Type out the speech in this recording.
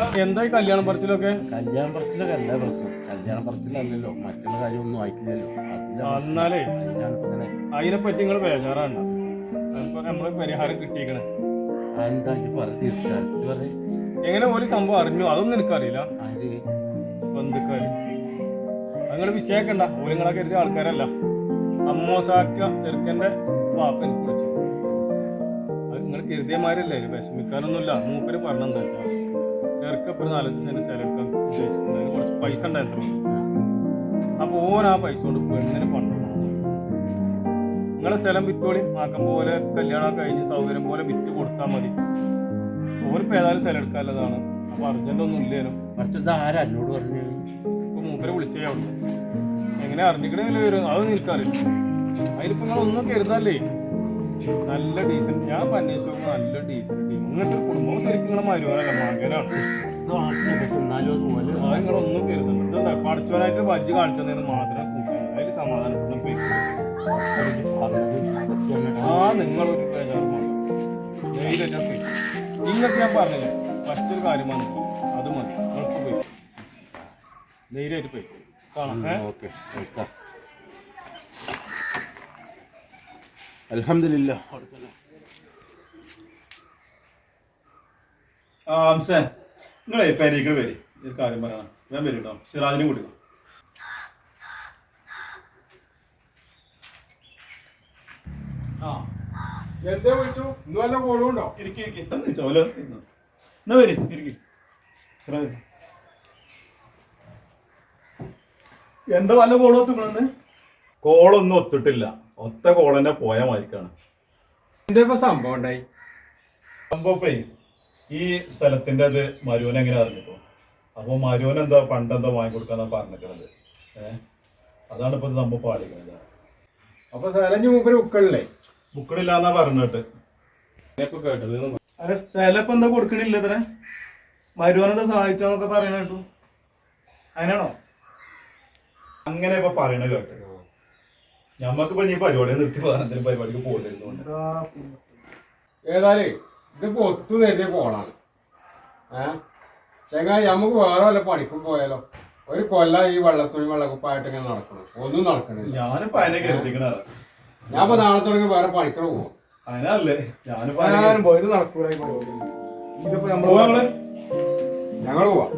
എന്തായി കല്യാണ പറച്ചിലൊക്കെ? കല്യാണ പറച്ചിലൊക്കെ എന്താ പ്രശ്നം. കല്യാണ പറച്ചിലല്ലല്ലോ. മറ്റുള്ള കാര്യമൊന്നും ആയിട്ടില്ലല്ലോ. എന്നാലേ അതിനെ പറ്റി നിങ്ങൾ ബേജാറാണ്. നമ്മൾ പരിഹാരം കിട്ടിയേക്കണേ. എങ്ങനെ ഒരു സംഭവം അറിഞ്ഞു? അതൊന്നും എനിക്കറിയില്ല. ബന്ധുക്കാര്. നിങ്ങൾ വിഷയക്കണ്ട. ഓരങ്ങളെ കരുതിയ ആൾക്കാരല്ല. അമ്മോസാക്ക ചെറുക്കന്റെ വാപ്പ കുറിച്ച്. അത് നിങ്ങൾ കരുതിയമാരല്ലേ വിഷമിക്കാനൊന്നുമില്ല. മൂപ്പര് പറഞ്ഞെന്താ വെച്ചാൽ ചെറുക്കപ്പ് ഒരു നാലഞ്ച് സെന്റ് സ്ഥലം എടുക്കാൻ ഉദ്ദേശിക്കുന്നത് കുറച്ച് പൈസ ഉണ്ടായിരുന്നു. അപ്പൊ ഓൻ ആ പൈസ കൊണ്ട് പെണ്ണിന് പണ്ട് നിങ്ങളെ സ്ഥലം വിറ്റോളി ആക്കം പോലെ കല്യാണം കഴിഞ്ഞ് സൗകര്യം പോലെ വിറ്റ് കൊടുത്താൽ മതി. ഓരിപ്പോ ഏതായാലും സ്ഥലം എടുക്കാനുള്ളതാണ്. അപ്പൊ അർജന്റ് ഇല്ലേലും ഇല്ലേനും. മറ്റത് ആരാ എന്നോട് പറഞ്ഞു ഇപ്പൊ മൂപ്പരെ വിളിച്ചേ അവിടെ എങ്ങനെ അറിഞ്ഞിക്കണേ വരും അതൊന്നും എനിക്കറിയില്ല. അതിലിപ്പോ നിങ്ങൾ ഒന്നും കരുതല്ലേ? നല്ല ഡീസൻ ഞാൻ അന്വേഷിച്ചു നല്ല ഡീസൻ ടീം ഇങ്ങനത്തെ നിങ്ങളെ മരുവാനല്ല മകനാണ് ഇത് ആട്ടിനെ പറ്റി എന്നാലും അതുപോലെ. അത് നിങ്ങളൊന്നും കരുതണ്ട ഇതെന്താ പഠിച്ചവനായിട്ട് വജ്ജ് കാണിച്ചതെന്ന് മാത്രം അതിൽ സമാധാനപ്പെടുന്ന. ആ നിങ്ങളൊരു നിങ്ങൾക്ക് ഞാൻ പറഞ്ഞില്ല ഫസ്റ്റ് ഒരു കാര്യം വന്നു അത് മതി. നിങ്ങൾക്ക് പോയി. ധൈര്യമായിട്ട് പോയി. കാണാം. ഓക്കെ. വെക്കാം. അംസൻ നിങ്ങളെ പേരേക്ക് വരി. ഒരു കാര്യം പറയണം. ഞാൻ വരും കേട്ടോ സിറാജിനും കൂടി. ആ. എന്തേ വിളിച്ചു? ഇന്ന് വല്ല കോളുണ്ടോ ഇരിക്കി ഇരിക്കി. തന്നെ ചോല ഇരുന്നോ. എന്നാ വരി. ഇരിക്കി. സിറാജ്. എന്താ വല്ല കോളം ഒത്തുക്കണെന്ന് കോളൊന്നും ഒത്തിട്ടില്ല. ഒത്ത കോളന്നെ പോയ മാതിരിക്കാണ്. എന്തേ ഇപ്പൊ സംഭവം ഉണ്ടായി? സംഭവപ്പേ ഈ സ്ഥലത്തിന്റെ അത് മരുവൻ എങ്ങനെ അറിഞ്ഞിപ്പോ? അപ്പോൾ മരുവൻ എന്താ പണ്ടെന്താ വാങ്ങിക്കൊടുക്കാന്നാ പറഞ്ഞിരിക്കണത് ഏഹ് അതാണ് ഇപ്പൊ നമ്മ പാടിക്കുന്നത് അപ്പൊ സ്ഥലം മൂപ്പര് ഉക്കളില്ലേ ബുക്കണില്ലാന്നാ പറഞ്ഞിട്ട്. ഇപ്പൊ കേട്ടത് അല്ല സ്ഥലം ഇപ്പൊ എന്താ കൊടുക്കണില്ല ഇത്ര? മരുവൻ എന്താ സഹായിച്ചോന്നൊക്കെ പറയണ കേട്ടു. അതിനാണോ അങ്ങനെ ഇപ്പൊ പറയണ കേട്ടു. ഞമ്മക്കിപ്പോ നീ പരിപാടി നിർത്തി പറഞ്ഞ പരിപാടിക്ക് പോകരുന്നുണ്ട് ഏതായാലേ ഇതിപ്പോ ഒത്തു നേരിയ കോളാണ്. ഏ? ചങ്ങായി നമുക്ക് വേറെ വല്ല പണിക്കും പോയാലോ? ഒരു കൊല്ല ഈ വെള്ളത്തുണി വെള്ളക്കുപ്പായിട്ട് ഇങ്ങനെ നടക്കണം ഒന്നും നടക്കണില്ല. ഞാനിപ്പോ അതിനെ കരുതിക്കണ ഞാൻ ഇപ്പൊ നാളെ തുടങ്ങി വേറെ പണിക്കണ പോവാം. അതിനല്ലേ? ഞാനിപ്പോ ഞാനും പോയത് നടക്കൂല ഇതിപ്പോ പോവാ. നമ്മൾ? നിങ്ങൾ ഞങ്ങൾ പോവാം.